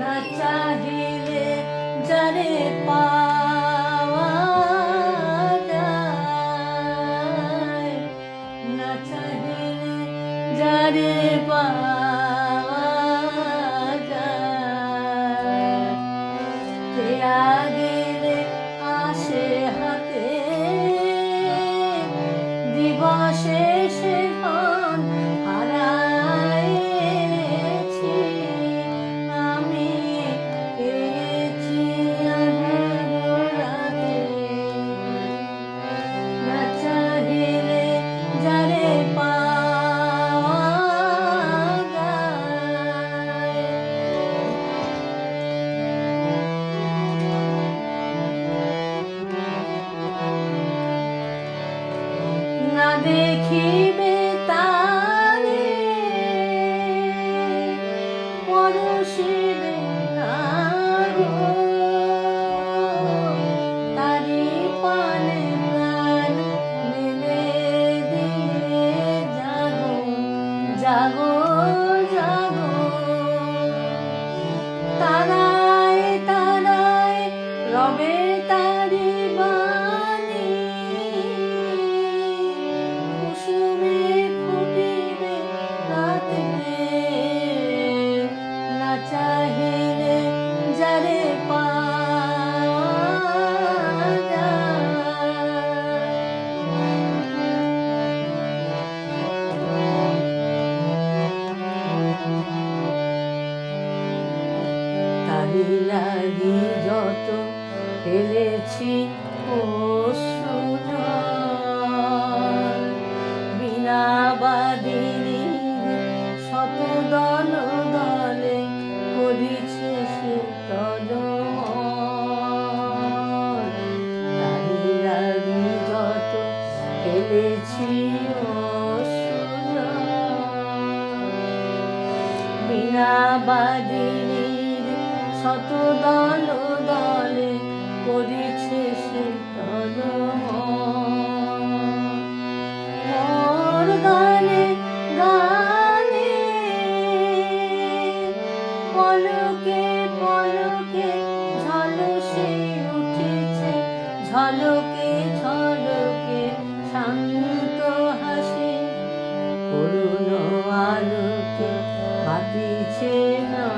না চাহিলে যারে পাওয়া যায়। না চাহিলে যারে পাওয়া যায়। দেয়া গেলে আসে হাতে দিবসে দেখিবে তারে। পরশিবে তারি যত ফেলেছি অশ্রুজল বিনা বাদিনী শত দল দলে করিছে তদমল তারি লাগি শত দল দলে করেছে সে মোর গানে গানে পলকে পলকে ঝলসে উঠেছে, ঝলকে ঝলকে শান্ত হাসি। করুণ আলোকে বাতিছে নয়ন